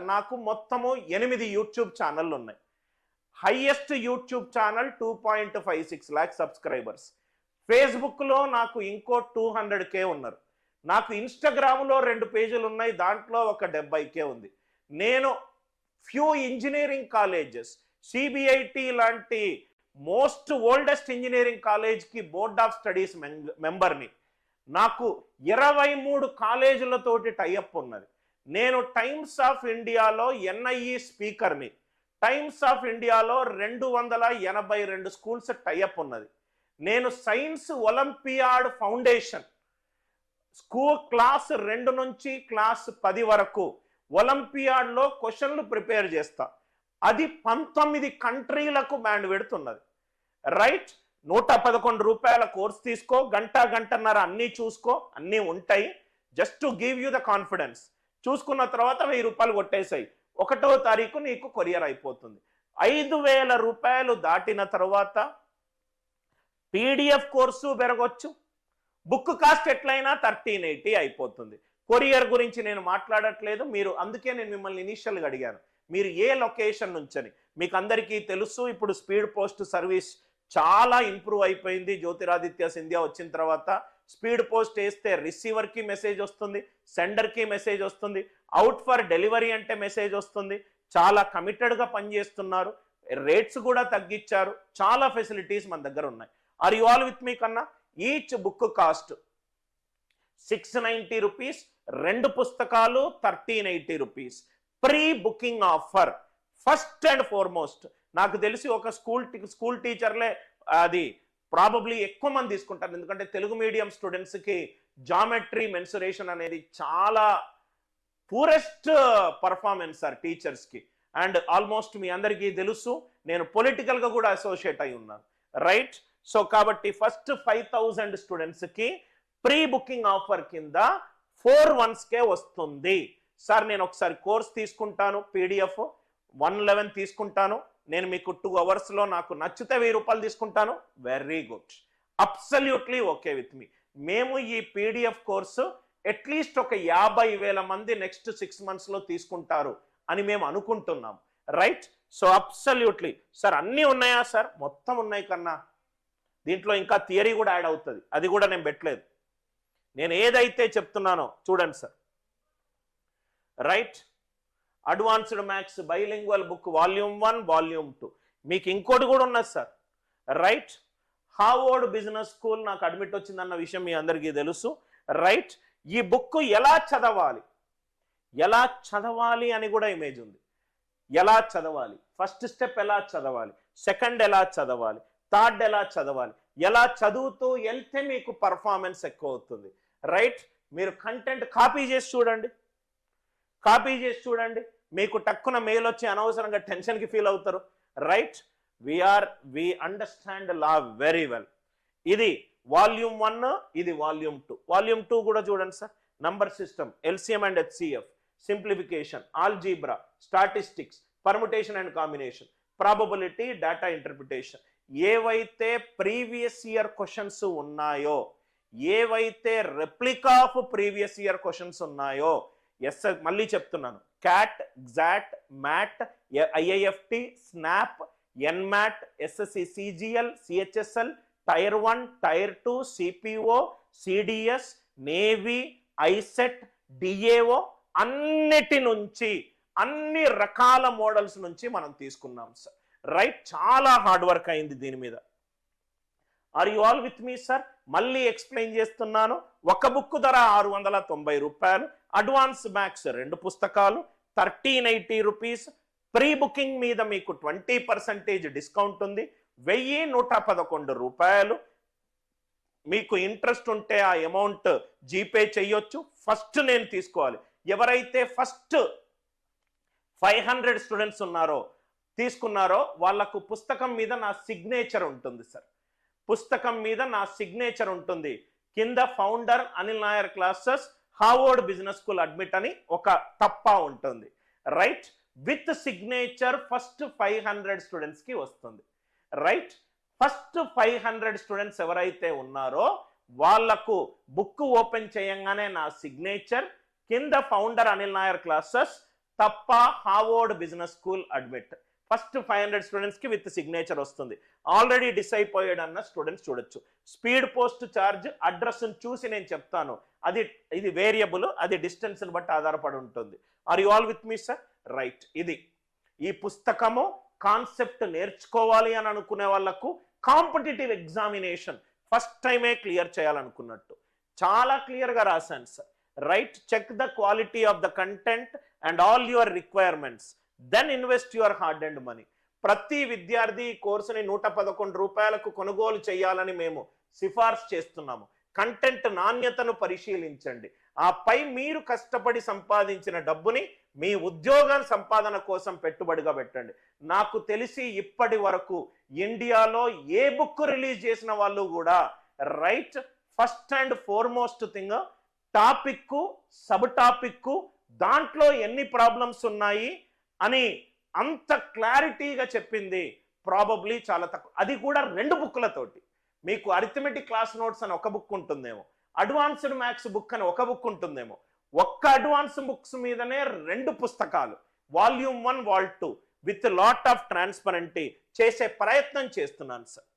నాకు మొత్తము ఎనిమిది యూట్యూబ్ ఛానళ్ళు ఉన్నాయి. Highest YouTube channel two point five six lakh subscribers. ఫేస్బుక్లో నాకు ఇంకో టూ హండ్రెడ్ కే ఉన్నారు. నాకు ఇన్స్టాగ్రామ్లో రెండు పేజీలు ఉన్నాయి దాంట్లో ఒక డెబ్బై కే ఉంది. నేను ఫ్యూ ఇంజనీరింగ్ కాలేజెస్ సిబిఐటి లాంటి మోస్ట్ ఓల్డెస్ట్ ఇంజనీరింగ్ కాలేజ్కి బోర్డ్ ఆఫ్ స్టడీస్ మెంబర్ని. నాకు ఇరవై మూడు కాలేజీలతోటి టైఅప్ ఉన్నది. నేను టైమ్స్ ఆఫ్ ఇండియాలో ఎన్ఐఈ స్పీకర్ని. టైమ్స్ ఆఫ్ ఇండియాలో రెండు వందల ఎనభై రెండు స్కూల్స్ టైఅప్ ఉన్నది. నేను science olympiad foundation school class రెండు నుంచి క్లాస్ పది వరకు ఒలింపియాడ్లో క్వశ్చన్లు ప్రిపేర్ చేస్తా. అది పంతొమ్మిది కంట్రీలకు బ్యాండ్ పెడుతున్నది. రైట్? నూట పదకొండు రూపాయల కోర్స్ తీసుకో గంట గంటన్నర అన్నీ చూసుకో అన్నీ ఉంటాయి. Just to give you the confidence. చూసుకున్న తర్వాత వెయ్యి రూపాయలు కొట్టేసాయి ఒకటో తారీఖు నీకు కొరియర్ అయిపోతుంది. ఐదు వేల రూపాయలు దాటిన తర్వాత పీడిఎఫ్ కోర్సు పెరగొచ్చు. బుక్ కాస్ట్ ఎట్లయినా థర్టీన్ ఎయిటీ అయిపోతుంది. కొరియర్ గురించి నేను మాట్లాడట్లేదు. మీరు అందుకే నేను మిమ్మల్ని ఇనీషియల్గా అడిగాను. మీరు ఏ లొకేషన్ నుంచని మీకు అందరికీ తెలుసు. ఇప్పుడు స్పీడ్ పోస్ట్ సర్వీస్ చాలా ఇంప్రూవ్ అయిపోయింది. జ్యోతిరాదిత్య సింధ్యా వచ్చిన తర్వాత స్పీడ్ పోస్ట్ వేస్తే రిసీవర్కి మెసేజ్ వస్తుంది సెండర్కి మెసేజ్ వస్తుంది అవుట్ ఫర్ డెలివరీ అంటే మెసేజ్ వస్తుంది. చాలా కమిటెడ్గా పనిచేస్తున్నారు రేట్స్ కూడా తగ్గించారు చాలా ఫెసిలిటీస్ మన దగ్గర ఉన్నాయి. Are you all with me కన్నా? Each book cost six ninety rupees రెండు పుస్తకాలు thirteen eighty rupees pre booking offer first and foremost నాకు తెలిసి ఒక స్కూల్ స్కూల్ టీచర్లే అది ప్రాబబ్లీ ఎక్కువ మంది తీసుకుంటారు. ఎందుకంటే తెలుగు మీడియం స్టూడెంట్స్కి జామెట్రీ మెన్సురేషన్ అనేది చాలా పూరెస్ట్ పర్ఫార్మెన్స్ uh, సార్ టీచర్స్కి అండ్ ఆల్మోస్ట్ మీ అందరికీ తెలుసు నేను పొలిటికల్గా కూడా అసోసియేట్ అయి ఉన్నాను. రైట్ సో కాబట్టి ఫస్ట్ ఫైవ్ థౌజండ్ స్టూడెంట్స్కి ప్రీ బుకింగ్ ఆఫర్ కింద ఫోర్ వన్స్కే వస్తుంది. సార్ నేను ఒకసారి కోర్స్ తీసుకుంటాను పీడిఎఫ్ వన్ లెవెన్ తీసుకుంటాను. నేను మీకు టూ అవర్స్లో నాకు నచ్చితే వెయ్యి రూపాయలు తీసుకుంటాను. Very good absolutely okay with me మేము ఈ పీడిఎఫ్ కోర్సు అట్లీస్ట్ ఒక యాభై వేల మంది నెక్స్ట్ సిక్స్ మంత్స్లో తీసుకుంటారు అని మేము అనుకుంటున్నాం. రైట్ సో అబ్సల్యూట్లీ సార్ అన్నీ ఉన్నాయా సార్ మొత్తం ఉన్నాయి కన్నా. దీంట్లో ఇంకా థియరీ కూడా యాడ్ అవుతుంది. అది కూడా నేను పెట్టలేదు. నేను ఏదైతే చెప్తున్నానో చూడండి sir right advanced maths bilingual book volume one volume two. మీకు ఇంకోటి కూడా ఉన్నది sir. Right Harvard business school నాకు అడ్మిట్ వచ్చిందన్న విషయం మీ అందరికీ తెలుసు. రైట్ ఈ బుక్ ఎలా చదవాలి? ఎలా చదవాలి అని కూడా ఇమేజ్ ఉంది. ఎలా చదవాలి? ఫస్ట్ స్టెప్ ఎలా చదవాలి? సెకండ్ ఎలా చదవాలి? థర్డ్ ఎలా చదవాలి? ఎలా చదువుతూ వెళ్తే మీకు పర్ఫార్మెన్స్ ఎక్కువ అవుతుంది? రైట్ మీరు కంటెంట్ కాపీ చేసి చూడండి. కాపీ చేసి చూడండి. మీకు టక్కున మెయిల్ వచ్చి అనవసరంగా టెన్షన్కి ఫీల్ అవుతారు. Right we are we understand law very well ఇది వాల్యూమ్ వన్ ఇది వాల్యూమ్ టూ వాల్యూమ్ టూ కూడా చూడండి sir. Number system LCM and HCF simplification algebra statistics permutation and combination probability data interpretation ఏవైతే previous year questions ఉన్నాయో ఏవైతే replica of previous year questions ఉన్నాయో yes మళ్ళీ చెప్తున్నాను. CAT XAT MAT IIFT SNAP NMAT SSC CGL CHSL tier one tier two CPO CDS navy ICET DAO అన్నిటి నుంచి అన్ని రకాల మోడల్స్ నుంచి మనం తీసుకున్నాం సార్ రైట్ చాలా హార్డ్ వర్క్ అయింది దీని మీద. Are you all with me sir మళ్ళీ ఎక్స్ప్లెయిన్ చేస్తున్నాను. ఒక బుక్ ధర ఆరు వందల తొంభై రూపాయలు. అడ్వాన్స్ మ్యాక్స్ రెండు పుస్తకాలు thirteen eighty rupees. Pre booking మీద మీకు ట్వంటీ పర్సెంటేజ్ డిస్కౌంట్ ఉంది. వెయ్యి నూట పదకొండు రూపాయలు. మీకు ఇంట్రెస్ట్ ఉంటే ఆ అమౌంట్ జీపే చేయొచ్చు. ఫస్ట్ నేను తీసుకోవాలి. ఎవరైతే ఫస్ట్ ఫైవ్ హండ్రెడ్ స్టూడెంట్స్ ఉన్నారో తీసుకున్నారో వాళ్ళకు పుస్తకం మీద నా సిగ్నేచర్ ఉంటుంది సార్. పుస్తకం మీద నా సిగ్నేచర్ ఉంటుంది. కింద founder Anil Nair classes Harvard business school admit అని ఒక తప్ప ఉంటుంది. Right? With signature first five hundred స్టూడెంట్స్కి వస్తుంది. Right? First five hundred students ఎవరైతే ఉన్నారో వాళ్ళకు బుక్ ఓపెన్ చేయంగానే నా సిగ్నేచర్ కింద ఫౌండర్ అనిల్ నాయర్ క్లాసెస్ తప్ప Harvard business school admit. First five hundred స్టూడెంట్స్కి విత్ సిగ్నేచర్ వస్తుంది. ఆల్రెడీ డిస్ అయిపోయాడు అన్న స్టూడెంట్స్ చూడొచ్చు. స్పీడ్ పోస్ట్ ఛార్జ్ అడ్రస్ని చూసి నేను చెప్తాను. అది ఇది వేరియబుల్ అది డిస్టెన్స్ని బట్టి ఆధారపడి ఉంటుంది. Are you all with me sir? Right. ఇది. ఈ పుస్తకము కాన్సెప్ట్ నేర్చుకోవాలి అని అనుకునే వాళ్ళకు కాంపిటేటివ్ ఎగ్జామినేషన్ ఫస్ట్ టైమే క్లియర్ చేయాలనుకున్నట్టు. చాలా క్లియర్గా రాశాను sir. Right check the quality of the content and all your requirements. Then invest your hard and money ప్రతి విద్యార్థి ఈ కోర్సుని నూట పదకొండు రూపాయలకు కొనుగోలు చేయాలని మేము సిఫార్సు చేస్తున్నాము. కంటెంట్ నాణ్యతను పరిశీలించండి. ఆపై మీరు కష్టపడి సంపాదించిన డబ్బుని మీ ఉద్యోగం సంపాదన కోసం పెట్టుబడిగా పెట్టండి. నాకు తెలిసి ఇప్పటి వరకు ఇండియాలో ఏ బుక్ రిలీజ్ చేసిన వాళ్ళు కూడా right first and foremost thing topic sub టాపిక్కు దాంట్లో ఎన్ని ప్రాబ్లమ్స్ ఉన్నాయి అని అంత క్లారిటీగా చెప్పింది ప్రాబబ్లీ చాలా తక్కువ. అది కూడా రెండు బుక్లతోటి మీకు అరిథమెటిక్ క్లాస్ నోట్స్ అని ఒక బుక్ ఉంటుందేమో. అడ్వాన్స్డ్ మ్యాథ్స్ బుక్ అని ఒక బుక్ ఉంటుందేమో. ఒక్క అడ్వాన్స్ బుక్స్ మీదనే రెండు పుస్తకాలు. Volume one vol two with lot of transparency చేసే ప్రయత్నం చేస్తున్నాను సార్